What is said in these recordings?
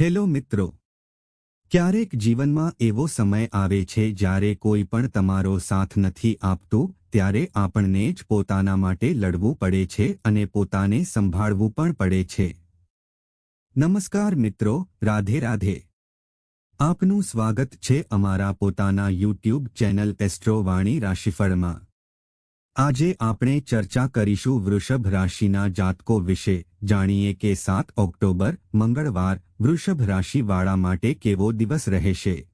Hello મિત્રો. ક્યારેક જીવનમાં એવો સમય આવે છે જ્યારે કોઈ પણ તમારો સાથ નથી આપતું, ત્યારે આપણને જ પોતાના માટે લડવું પડે છે અને પોતાને સંભાળવું પણ પડે છે. નમસ્કાર મિત્રો, રાધે રાધે. આપનું સ્વાગત છે અમારા પોતાના યુટ્યુબ ચેનલ એસ્ટ્રોવાણી રાશિફળમાં. આજે આપણે ચર્ચા કરીશું વૃષભ રાશિના જાતકો વિશે. જાણીએ કે સાત ઓક્ટોબર, મંગળવાર, વૃષભ રાશિવાળા માટે કેવો દિવસ રહેશે?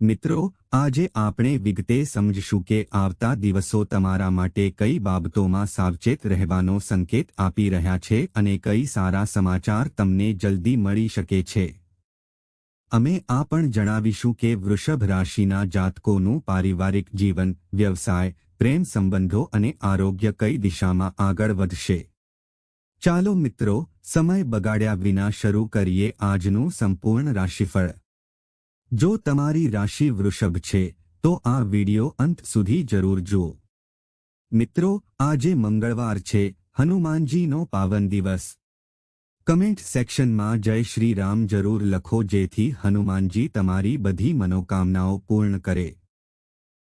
મિત્રો, આજે આપણે વિગતે સમજશું કે આવતા દિવસો તમારા માટે કઈ બાબતોમાં સાવચેત રહેવાનો સંકેત આપી રહ્યા છે અને કઈ સારા સમાચાર તમને જલ્દી મળી શકે છે. અમે આ પણ જણાવીશું કે વૃષભ રાશિના જાતકોનું પારિવારિક જીવન, વ્યવસાય પ્રેમ સંબંધો અને આરોગ્ય કઈ દિશામાં આગળ વધશે? ચાલો મિત્રો, સમય બગાડ્યા વિના શરૂ કરીએ આજનું સંપૂર્ણ રાશિફળ. જો તમારી રાશિ વૃષભ છે, તો આ વિડિયો અંત સુધી જરૂર જુઓ. મિત્રો, આજે મંગળવાર છે, હનુમાનજીનો પાવન દિવસ. કમેન્ટ સેક્શનમાં જય શ્રી રામ જરૂર લખો જેથી હનુમાનજી તમારી બધી મનોકામનાઓ પૂર્ણ કરે.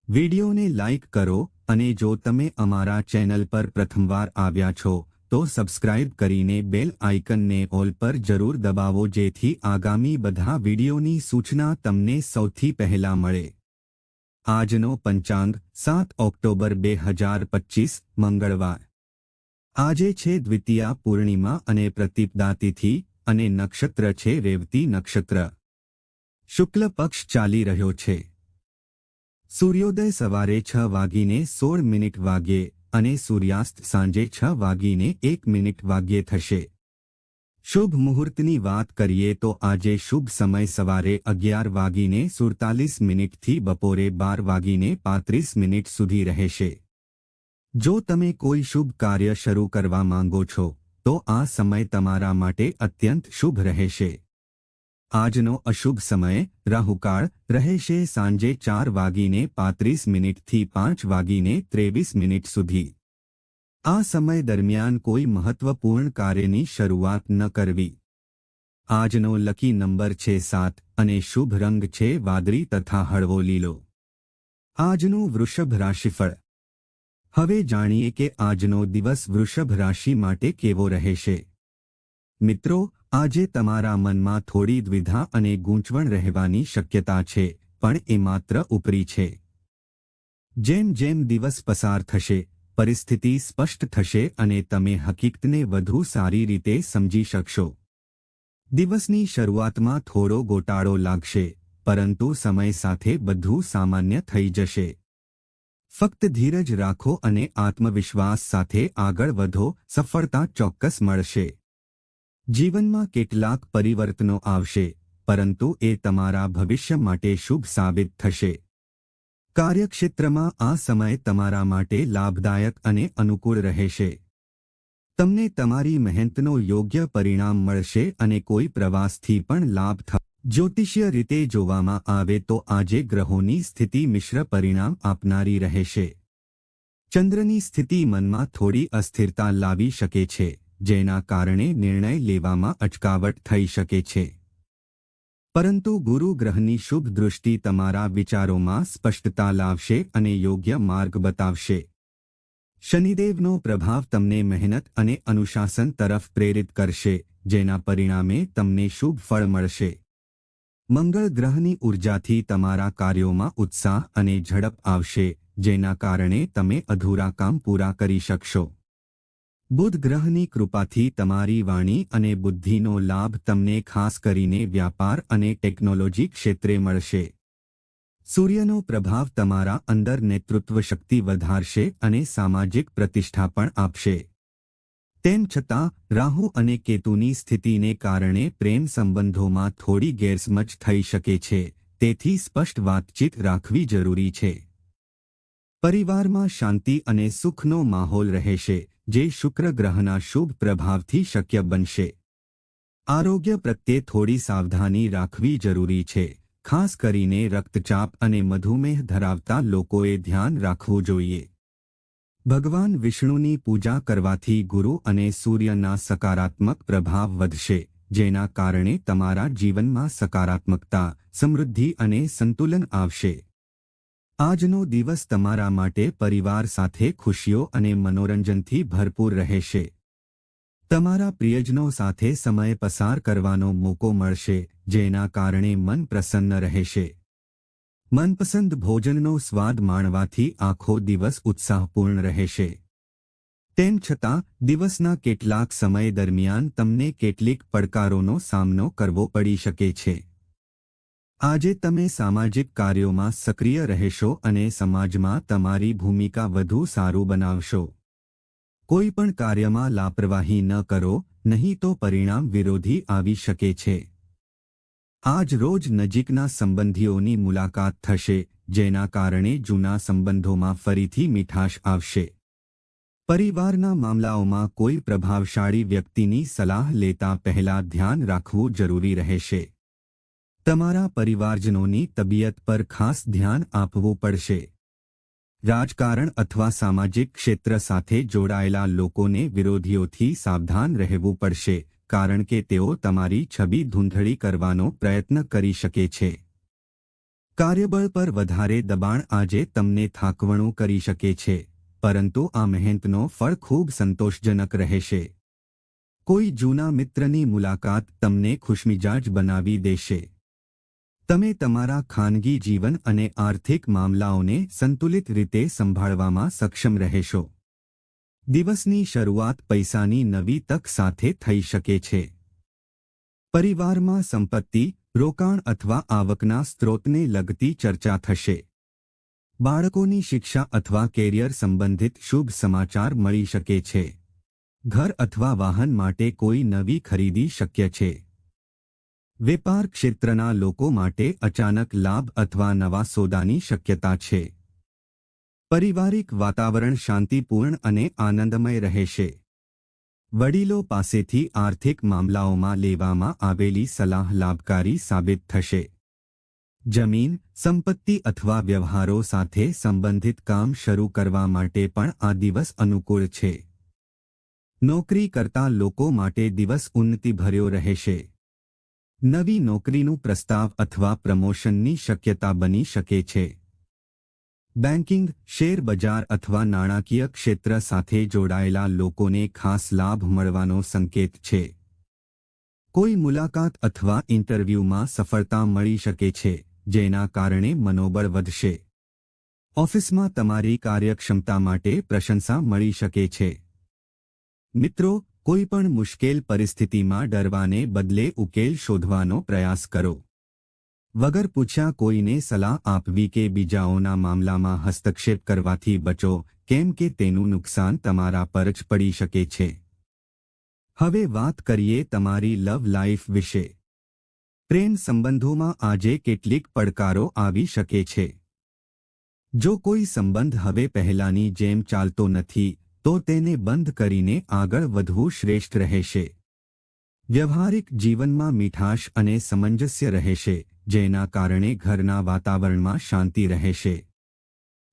વિડિયોને લાઇક કરો અને જો તમે અમારા ચેનલ પર પ્રથમવાર આવ્યા છો, તો સબસ્ક્રાઇબ કરીને બેલ આઇકનને ઓલ પર જરૂર દબાવો જેથી આગામી બધા વિડીયોની સૂચના તમને સૌથી પહેલા મળે. આજનો પંચાંગ, સાત ઓક્ટોબર બે હજાર પચીસ, મંગળવાર. આજે છે દ્વિતીયા પૂર્ણિમા અને પ્રતિપદા તિથિ અને નક્ષત્ર છે રેવતી નક્ષત્ર. શુક્લ પક્ષ ચાલી રહ્યો છે. સૂર્યોદય સવારે છ વાગીને સોળ મિનિટ વાગ્યે અને સૂર્યાસ્ત સાંજે છ વાગીને એક મિનિટ વાગ્યે થશે. શુભ મુહૂર્તની વાત કરીએ તો આજે શુભ સમય સવારે અગિયાર વાગીને સુડતાલીસ મિનિટથી બપોરે બાર વાગીને પાંત્રીસ મિનિટ સુધી રહેશે. જો તમે કોઈ શુભ કાર્ય શરૂ કરવા માંગો છો, તો આ સમય તમારા માટે અત્યંત શુભ રહેશે. આજનો અશુભ સમય રાહુકાળ રહેશે સાંજે ચાર વાગીને પાંત્રીસ મિનિટથી પાંચ વાગીને ત્રેવીસ મિનિટ સુધી. આ સમય દરમિયાન કોઈ મહત્વપૂર્ણ કાર્યની શરૂઆત ન કરવી. આજનો લકી નંબર છે સાત અને શુભ રંગ છે વાદળી તથા હળવો લીલો. આજનું વૃષભ રાશિફળ. હવે જાણીએ કે આજનો દિવસ વૃષભ રાશિ માટે કેવો રહેશે. મિત્રો, આજે તમારા મનમાં થોડી દ્વિધા અને ગૂંચવણ રહેવાની શક્યતા છે, પણ એ માત્ર ઉપરી છે. જેમ જેમ દિવસ પસાર થશે, પરિસ્થિતિ સ્પષ્ટ થશે અને તમે હકીકતને વધુ સારી રીતે સમજી શકશો. દિવસની શરૂઆતમાં થોડો ગોટાળો લાગશે, પરંતુ સમય સાથે બધું સામાન્ય થઈ જશે. ફક્ત ધીરજ રાખો અને આત્મવિશ્વાસ સાથે આગળ વધો, સફળતા ચોક્કસ મળશે. જીવનમાં કેટલાક પરિવર્તનો આવશે, પરંતુ એ તમારા ભવિષ્ય માટે શુભ સાબિત થશે. કાર્યક્ષેત્રમાં આ સમય તમારા માટે લાભદાયક અને અનુકૂળ રહેશે. તમને તમારી મહેનતનો યોગ્ય પરિણામ મળશે અને કોઈ પ્રવાસથી પણ લાભ થ, જ્યોતિષીય રીતે જોવામાં આવે તો આજે ગ્રહોની સ્થિતિ મિશ્ર પરિણામ આપનારી રહેશે. ચંદ્રની સ્થિતિ મનમાં થોડી અસ્થિરતા લાવી શકે છે. જેના કારણે નિર્ણય લેવામાં અટકાવટ થઈ શકે છે. પરંતુ ગુરુ ગ્રહની શુભ દૃષ્ટિ તમારા વિચારોમાં સ્પષ્ટતા લાવશે અને યોગ્ય માર્ગ બતાવશે. શનિદેવનો પ્રભાવ તમને મહેનત અને અનુશાસન તરફ પ્રેરિત કરશે, જેના પરિણામે તમને શુભ ફળ મળશે. મંગળ ગ્રહની ઉર્જાથી તમારા કાર્યોમાં ઉત્સાહ અને ઝડપ આવશે, જેના કારણે તમે અધૂરા કામ પૂરા કરી શકશો. બુધ ગ્રહની કૃપાથી તમારી વાણી અને બુદ્ધિનો લાભ તમને ખાસ કરીને વ્યાપાર અને ટેકનોલોજી ક્ષેત્રે મળશે. સૂર્યનો પ્રભાવ તમારા અંદર નેતૃત્વ શક્તિ વધારશે અને સામાજિક પ્રતિષ્ઠા પણ આપશે. તેમ છતાં, રાહુ અને કેતુની સ્થિતિને કારણે પ્રેમ સંબંધોમાં થોડી ગેરસમજ થઈ શકે છે, તેથી સ્પષ્ટ વાતચીત રાખવી જરૂરી છે. પરિવારમાં શાંતિ અને સુખનો માહોલ રહેશે જે શુક્ર ગ્રહના શુભ પ્રભાવથી શક્ય બનશે. આરોગ્ય પ્રત્યે થોડી સાવધાની રાખવી જરૂરી છે, ખાસ કરીને રક્તચાપ અને મધુમેહ ધરાવતા લોકોએ ધ્યાન રાખવું જોઈએ. ભગવાન વિષ્ણુની પૂજા કરવાથી ગુરુ અને સૂર્યના સકારાત્મક પ્રભાવ વધશે, જેના કારણે તમારા જીવનમાં સકારાત્મકતા, સમૃદ્ધિ અને સંતુલન આવશે. આજનો દિવસ તમારા માટે પરિવાર સાથે ખુશીઓ અને મનોરંજનથી ભરપૂર રહેશે. તમારા પ્રિયજનો સાથે સમય પસાર કરવાનો મોકો મળશે, જેના કારણે મન પ્રસન્ન રહેશે. મનપસંદ ભોજનનો સ્વાદ માણવાથી આખો દિવસ ઉત્સાહપૂર્ણ રહેશે. તેમ છતાં, દિવસના કેટલાક સમય દરમિયાન તમને કેટલીક પડકારોનો સામનો કરવો પડી શકે છે. આજે તમે સામાજિક કાર્યોમાં સક્રિય રહેશો અને સમાજમાં તમારી ભૂમિકા વધુ સારું બનાવશો. કોઈ પણ કાર્યમાં લાપરવાહી ન કરો, નહીં તો પરિણામ વિરોધી આવી શકે છે. આજ રોજ નજીકના સંબંધીઓની મુલાકાત થશે, જેના કારણે જૂના સંબંધોમાં ફરીથી મીઠાશ આવશે. પરિવારના મામલાઓમાં કોઈ પ્રભાવશાળી વ્યક્તિની સલાહ લેતા પહેલા ધ્યાન રાખવું જરૂરી રહેશે. તમારા પરિવારજનોની તબિયત પર ખાસ ધ્યાન આપવું પડશે. રાજકારણ અથવા સામાજિક ક્ષેત્ર સાથે જોડાયેલા લોકોને વિરોધીઓથી સાવધાન રહેવું પડશે, કારણ કે તેઓ તમારી છબી ધૂંધળી કરવાનો પ્રયત્ન કરી શકે છે. કાર્યબળ પર વધારે દબાણ આજે તમને થાકવણું કરી શકે છે, પરંતુ આ મહેનતનો ફળ ખૂબ સંતોષજનક રહેશે. કોઈ જૂના મિત્રની મુલાકાત તમને ખુશમિજાજ બનાવી દેશે. તમે તમારા ખાનગી જીવન અને આર્થિક મામલાઓને સંતુલિત રીતે સંભાળવામાં સક્ષમ રહેશો. દિવસની શરૂઆત પૈસાની નવી તક સાથે થઈ શકે છે. પરિવારમાં સંપત્તિ, રોકાણ અથવા આવકના સ્ત્રોતને લગતી ચર્ચા થશે. બાળકોની શિક્ષા અથવા કેરિયર સંબંધિત શુભ સમાચાર મળી શકે છે. ઘર અથવા વાહન માટે કોઈ નવી ખરીદી શક્ય છે. વેપાર ક્ષેત્રના લોકો માટે અચાનક લાભ અથવા નવા સોદાની શક્યતા છે. પારિવારિક વાતાવરણ શાંતિપૂર્ણ અને આનંદમય રહેશે. વડીલો પાસેથી આર્થિક મામલાઓમાં લેવામાં આવેલી સલાહ લાભકારી સાબિત થશે. જમીન, સંપત્તિ અથવા વ્યવહારો સાથે સંબંધિત કામ શરૂ કરવા માટે પણ આ દિવસ અનુકૂળ છે. નોકરી કરતા લોકો માટે દિવસ ઉન્નતિભર્યો રહેશે. નવી નોકરીનું પ્રસ્તાવ અથવા પ્રમોશનની શક્યતા બની શકે છે. બેન્કિંગ શેર બજાર અથવા નાણાકીય ક્ષેત્ર સાથે જોડાયેલા લોકોને ખાસ લાભ મળવાનો સંકેત છે. કોઈ મુલાકાત અથવા ઇન્ટરવ્યૂમાં સફળતા મળી શકે છે, જેના કારણે મનોબળ વધશે. ઓફિસમાં તમારી કાર્યક્ષમતા માટે પ્રશંસા મળી શકે છે. મિત્રો કોઈ પણ મુશ્કેલ પરિસ્થિતિમાં ડરવાને બદલે ઉકેલ શોધવાનો પ્રયાસ કરો. વગર પૂછ્યા કોઈને સલાહ આપવી કે બીજાઓના મામલામાં હસ્તક્ષેપ કરવાથી બચો, કેમ કે તેનું નુકસાન તમારા પર જ પડી શકે છે. હવે વાત કરીએ તમારી લવ લાઈફ વિશે. પ્રેમ સંબંધોમાં આજે કેટલીક પડકારો આવી શકે છે. જો કોઈ સંબંધ હવે પહેલાની જેમ ચાલતો નથી તો તેને બંધ કરીને આગળ વધવું શ્રેષ્ઠ રહેશે. વ્યવહારિક જીવનમાં મીઠાશ અને સમંજસ્ય રહેશે, જેના કારણે ઘરના વાતાવરણમાં શાંતિ રહેશે.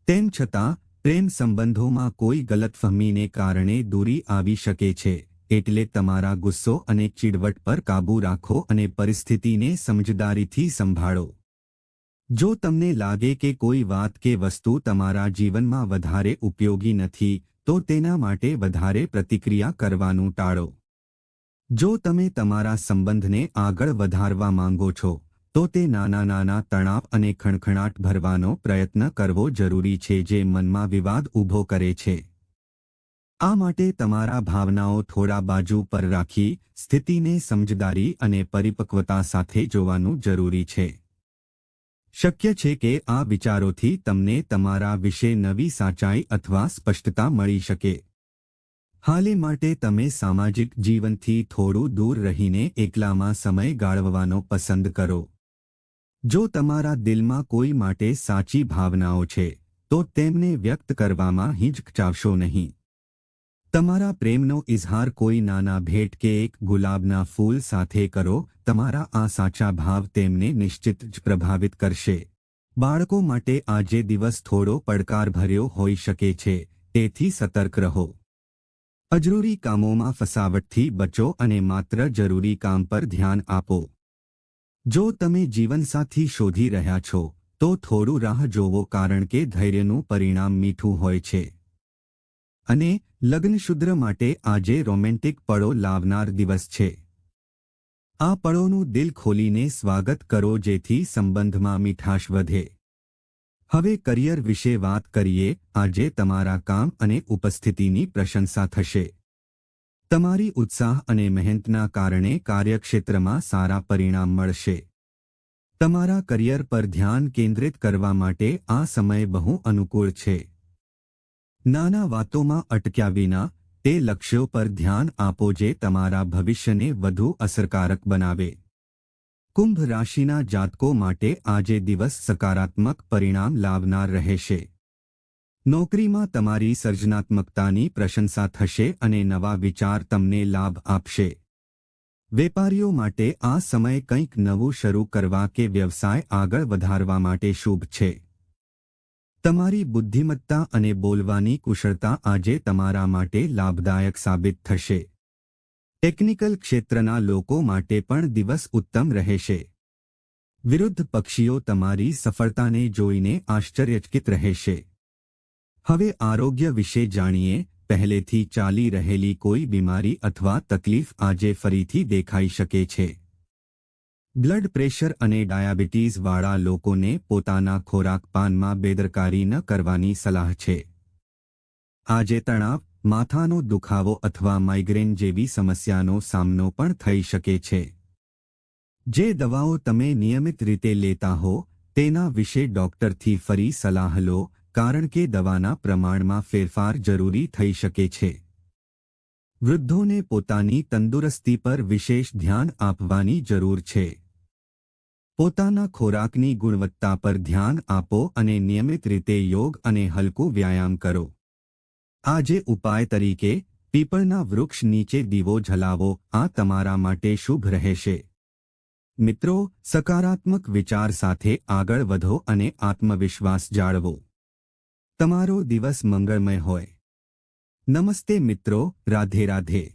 તેમ છતાં, પ્રેમ સંબંધોમાં કોઈ ગલતફહમીને કારણે દૂરી આવી શકે છે, એટલે તમારા ગુસ્સો અને ચીડવટ પર કાબૂ રાખો અને પરિસ્થિતિને સમજદારીથી સંભાળો. જો તમને લાગે કે કોઈ વાત કે વસ્તુ તમારા જીવનમાં વધારે ઉપયોગી નથી તો તેના માટે વધારે પ્રતિક્રિયા કરવાનું ટાળો. જો તમે તમારા સંબંધને આગળ વધારવા માંગો છો, તો તે નાના નાના તણાવ અને ખણખણાટ ભરવાનો પ્રયત્ન કરવો જરૂરી છે જે મનમાં વિવાદ ઊભો કરે છે. આ માટે તમારા ભાવનાઓ થોડા બાજુ પર રાખી, સ્થિતિને સમજદારી અને પરિપક્વતા સાથે જોવાનું જરૂરી છે. શક્ય છે કે આ વિચારોથી તમને તમારા વિશે નવી સાચાઈ અથવા સ્પષ્ટતા મળી શકે. હાલે માટે તમે સામાજિક જીવનથી થોડું દૂર રહીને એકલામાં સમય ગાળવવાનો પસંદ કરો. જો તમારા દિલમાં કોઈ માટે સાચી ભાવનાઓ છે, તો તેમને વ્યક્ત કરવામાં હિંચકચાવશો નહીં. તમારા પ્રેમનો ઇઝહાર કોઈ નાના ભેટ કે એક ગુલાબના ફૂલ સાથે કરો, તમારા આ સાચા ભાવ તેમને નિશ્ચિત જ પ્રભાવિત કરશે. બાળકો માટે આજે દિવસ થોડો પડકારભર્યો હોઈ શકે છે, તેથી સતર્ક રહો. અજરૂરી કામોમાં ફસાવટથી બચો અને માત્ર જરૂરી કામ પર ધ્યાન આપો. જો તમે જીવનસાથી શોધી રહ્યા છો, તો થોડું રાહ જોવો કારણ કે ધૈર્યનું પરિણામ મીઠું હોય છે. અને લગ્નશુદ્ર માટે આજે રોમેન્ટિક પળો લાવનાર દિવસ છે. આ પળોનું દિલ ખોલીને સ્વાગત કરો જેથી સંબંધમાં મીઠાશ વધે. હવે કરિયર વિશે વાત કરીએ, આજે તમારા કામ અને ઉપસ્થિતિની પ્રશંસા થશે. તમારી ઉત્સાહ અને મહેનતના કારણે કાર્યક્ષેત્રમાં સારા પરિણામ મળશે. તમારા કરિયર પર ધ્યાન કેન્દ્રિત કરવા માટે આ સમય બહુ અનુકૂળ છે. નાના વાતોમાં અટક્યા વિના, તે લક્ષ્યો પર ધ્યાન આપો જે તમારા ભવિષ્યને વધુ અસરકારક બનાવે. કુંભ રાશિના જાતકો માટે આજે દિવસ સકારાત્મક પરિણામ લાવનાર રહેશે. નોકરીમાં તમારી સર્જનાત્મકતાની પ્રશંસા થશે અને નવા વિચાર તમને લાભ આપશે. વેપારીઓ માટે આ સમય કંઈક નવું શરૂ કરવા કે વ્યવસાય આગળ વધારવા માટે શુભ છે. તમારી બુદ્ધિમત્તા અને બોલવાની કુશળતા આજે તમારા માટે લાભદાયક સાબિત થશે. ટેકનિકલ ક્ષેત્રના લોકો માટે પણ દિવસ ઉત્તમ રહેશે. વિરુદ્ધ પક્ષીઓ તમારી સફળતાને જોઈને આશ્ચર્યચકિત રહેશે. હવે આરોગ્ય વિશે જાણીએ, પહેલેથી ચાલી રહેલી કોઈ બીમારી અથવા તકલીફ આજે ફરીથી દેખાઈ શકે છે. બ્લડ પ્રેશર અને ડાયાબિટીસવાળા લોકોને પોતાના ખોરાકપાનમાં બેદરકારી ન કરવાની સલાહ છે. આજે તણાવ, માથાનો દુખાવો અથવા માઇગ્રેન જેવી સમસ્યાનો સામનો પણ થઈ શકે છે. જે દવાઓ તમે નિયમિત રીતે લેતા હો, તેના વિશે ડોક્ટરથી ફરી સલાહ લો, કારણ કે દવાના પ્રમાણમાં ફેરફાર જરૂરી થઈ શકે છે. વૃદ્ધોને પોતાની તંદુરસ્તી પર વિશેષ ધ્યાન આપવાની જરૂર છે. પોતાના ખોરાકની ગુણવત્તા પર ધ્યાન આપો અને નિયમિત રીતે યોગ અને હલકું વ્યાયામ કરો. આજે ઉપાય તરીકે, પીપળના વૃક્ષ નીચે દીવો ઝલાવો આ તમારા માટે શુભ રહેશે. મિત્રો, સકારાત્મક વિચાર સાથે આગળ વધો અને આત્મવિશ્વાસ જાળવો. તમારો દિવસ મંગળમય હોય. નમસ્તે મિત્રો, રાધે રાધે.